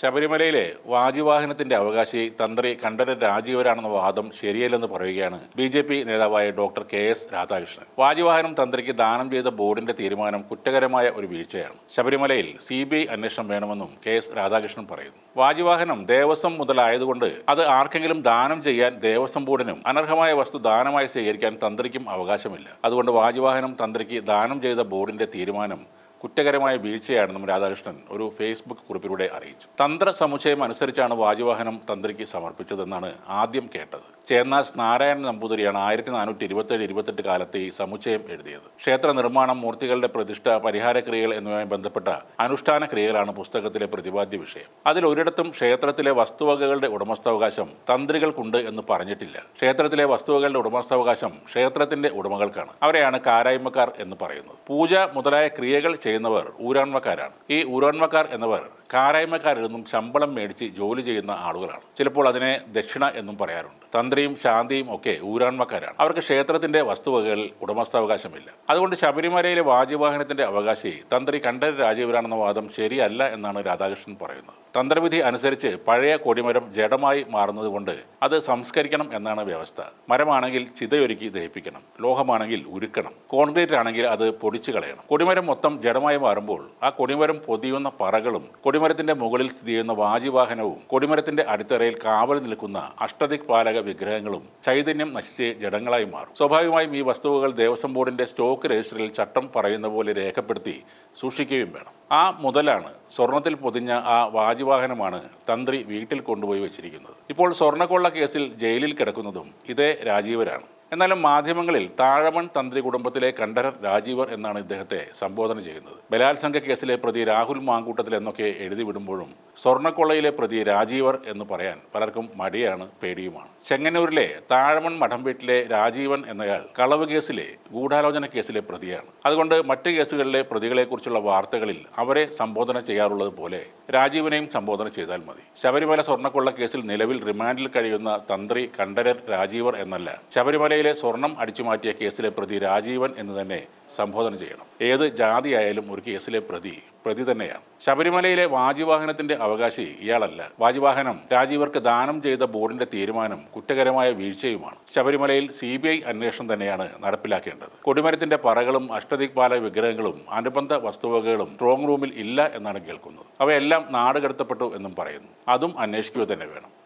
ശബരിമലയിലെ വാജിവാഹനത്തിന്റെ അവകാശി തന്ത്രി കണ്ഠരൻ രാജീവരാണെന്ന വാദം ശരിയല്ലെന്ന് പറയുകയാണ് ബി ജെ പി നേതാവായ ഡോക്ടർ കെ എസ് രാധാകൃഷ്ണൻ. വാജിവാഹനം തന്ത്രിക്ക് ദാനം ചെയ്ത ബോർഡിന്റെ തീരുമാനം കുറ്റകരമായ ഒരു വീഴ്ചയാണ്. ശബരിമലയിൽ സി ബി ഐ അന്വേഷണം വേണമെന്നും കെ എസ് രാധാകൃഷ്ണൻ പറയുന്നു. വാജിവാഹനം ദേവസ്വം മുതലായതുകൊണ്ട് അത് ആർക്കെങ്കിലും ദാനം ചെയ്യാൻ ദേവസ്വം ബോർഡിനും അനർഹമായ വസ്തു ദാനമായി സ്വീകരിക്കാൻ തന്ത്രിക്കും അവകാശമില്ല. അതുകൊണ്ട് വാജിവാഹനം തന്ത്രിക്ക് ദാനം ചെയ്ത ബോർഡിന്റെ തീരുമാനം കുറ്റകരമായ വീഴ്ചയാണെന്നും രാധാകൃഷ്ണൻ ഒരു ഫേസ്ബുക്ക് കുറിപ്പിലൂടെ അറിയിച്ചു. തന്ത്ര സമുച്ചയം അനുസരിച്ചാണ് വാജുവാഹനം തന്ത്രിക്ക് സമർപ്പിച്ചതെന്നാണ് ആദ്യം കേട്ടത്. ചേന്നാസ് നാരായണൻ നമ്പൂതിരിയാണ് ആയിരത്തി നാനൂറ്റി ഇരുപത്തേഴ് ഇരുപത്തെട്ട് കാലത്ത് ഈ സമുച്ചയം എഴുതിയത്. ക്ഷേത്ര നിർമ്മാണം മൂർത്തികളുടെ പ്രതിഷ്ഠ പരിഹാര ക്രിയകൾ എന്നിവയുമായി ബന്ധപ്പെട്ട അനുഷ്ഠാന ക്രിയകളാണ് പുസ്തകത്തിലെ പ്രതിപാദ്യ വിഷയം. അതിൽ ഒരിടത്തും ക്ഷേത്രത്തിലെ വസ്തുവകകളുടെ ഉടമസ്ഥാവകാശം തന്ത്രികൾക്കുണ്ട് എന്ന് പറഞ്ഞിട്ടില്ല. ക്ഷേത്രത്തിലെ വസ്തുവകളുടെ ഉടമസ്ഥാവകാശം ക്ഷേത്രത്തിന്റെ ഉടമകൾക്കാണ്. അവരെയാണ് കാരായ്മക്കാർ എന്ന് പറയുന്നത്. പൂജ മുതലായ ക്രിയകൾ ചെയ്യുന്നവർ ഊരാൺമക്കാരാണ് ഈ ഊരാൺമക്കാർ എന്നവർ കാരായ്മക്കാരിൽ നിന്നും ശമ്പളം മേടിച്ച് ജോലി ചെയ്യുന്ന ആളുകളാണ്. ചിലപ്പോൾ അതിനെ ദക്ഷിണ എന്നും പറയാറുണ്ട്. തന്ത്രിയും ശാന്തിയും ഒക്കെ ഊരാൺമക്കാരാണ്. അവർക്ക് ക്ഷേത്രത്തിന്റെ വസ്തുവകകളിൽ ഉടമസ്ഥാവകാശമില്ല. അതുകൊണ്ട് ശബരിമലയിലെ വാജിവാഹനത്തിന്റെ അവകാശി തന്ത്രി കണ്ഠര രാജീവരാണെന്ന വാദം ശരിയല്ല എന്നാണ് രാധാകൃഷ്ണൻ പറയുന്നത്. തന്ത്രവിധി അനുസരിച്ച് പഴയ കൊടിമരം ജഡമായി മാറുന്നതുകൊണ്ട് അത് സംസ്കരിക്കണം എന്നാണ് വ്യവസ്ഥ. മരമാണെങ്കിൽ ചിതയൊരുക്കി ദഹിപ്പിക്കണം ലോഹമാണെങ്കിൽ ഉരുക്കണം കോൺക്രീറ്റ് ആണെങ്കിൽ അത് പൊടിച്ചു കളയണം. കൊടിമരം മൊത്തം ജഡമായി മാറുമ്പോൾ ആ കൊടിമരം പൊതിയുന്ന പറകളും കൊടിമരത്തിന്റെ മുകളിൽ സ്ഥിതി ചെയ്യുന്ന വാജിവാഹനവും കൊടിമരത്തിന്റെ അടിത്തറയിൽ കാവൽ നിൽക്കുന്ന അഷ്ടദിക് പാലക വിഗ്രഹങ്ങളും ചൈതന്യം നശിച്ച് ജഡങ്ങളായി മാറും. സ്വാഭാവികമായും ഈ വസ്തുവകൾ ദേവസ്വം ബോർഡിന്റെ സ്റ്റോക്ക് രജിസ്റ്ററിൽ ചട്ടം പറയുന്ന പോലെ രേഖപ്പെടുത്തി സൂക്ഷിക്കുകയും വേണം. ആ മുതലാണ് സ്വർണത്തിൽ പൊതിഞ്ഞ ആ വാജിവാഹനമാണ് തന്ത്രി വീട്ടിൽ കൊണ്ടുപോയി വെച്ചിരിക്കുന്നത്. ഇപ്പോൾ സ്വർണക്കൊള്ള കേസിൽ ജയിലിൽ കിടക്കുന്നതും ഇതേ രാജീവരാണ്. എന്നാലും മാധ്യമങ്ങളിൽ താഴമൺ തന്ത്രി കുടുംബത്തിലെ കണ്ഠരർ രാജീവർ എന്നാണ് ഇദ്ദേഹത്തെ സംബോധന ചെയ്യുന്നത്. ബലാത്സംഗ കേസിലെ പ്രതി രാഹുൽ മാങ്കൂട്ടത്തിൽ എന്നൊക്കെ എഴുതി വിടുമ്പോഴും സ്വർണക്കൊള്ളയിലെ പ്രതി രാജീവർ എന്ന് പറയാൻ പലർക്കും മടിയാണ് പേടിയുമാണ്. ചെങ്ങന്നൂരിലെ താഴമൺ മഠം വീട്ടിലെ രാജീവൻ എന്നയാൾ കളവ് കേസിലെ ഗൂഢാലോചന കേസിലെ പ്രതിയാണ്. അതുകൊണ്ട് മറ്റ് കേസുകളിലെ പ്രതികളെക്കുറിച്ചുള്ള വാർത്തകളിൽ അവരെ സംബോധന ചെയ്യാറുള്ളത് പോലെ രാജീവനെയും സംബോധന ചെയ്താൽ മതി. ശബരിമല സ്വർണക്കൊള്ള കേസിൽ നിലവിൽ റിമാൻഡിൽ കഴിയുന്ന തന്ത്രി കണ്ഠരർ രാജീവർ എന്നല്ല ശബരിമലയിലെ സ്വർണം അടിച്ചുമാറ്റിയ കേസിലെ പ്രതി രാജീവൻ എന്ന് തന്നെ സംബോധന ചെയ്യണം. ഏത് ജാതിയായാലും ഒരു കേസിലെ പ്രതി പ്രതി തന്നെയാണ്. ശബരിമലയിലെ വാജിവാഹനത്തിന്റെ അവകാശി ഇയാളല്ല. വാജിവാഹനം രാജീവർക്ക് ദാനം ചെയ്ത ബോർഡിന്റെ തീരുമാനം കുറ്റകരമായ വീഴ്ചയുമാണ്. ശബരിമലയിൽ സി ബി ഐ അന്വേഷണം തന്നെയാണ് നടപ്പിലാക്കേണ്ടത്. കൊടിമരത്തിന്റെ പറകളും അഷ്ടദിക്പാല വിഗ്രഹങ്ങളും അനുബന്ധ വസ്തുവകകളും സ്ട്രോങ് റൂമിൽ ഇല്ല എന്നാണ് കേൾക്കുന്നത്. അവയെല്ലാം നാട് കടത്തപ്പെട്ടു എന്നും പറയുന്നു. അതും അന്വേഷിക്കുക തന്നെ വേണം.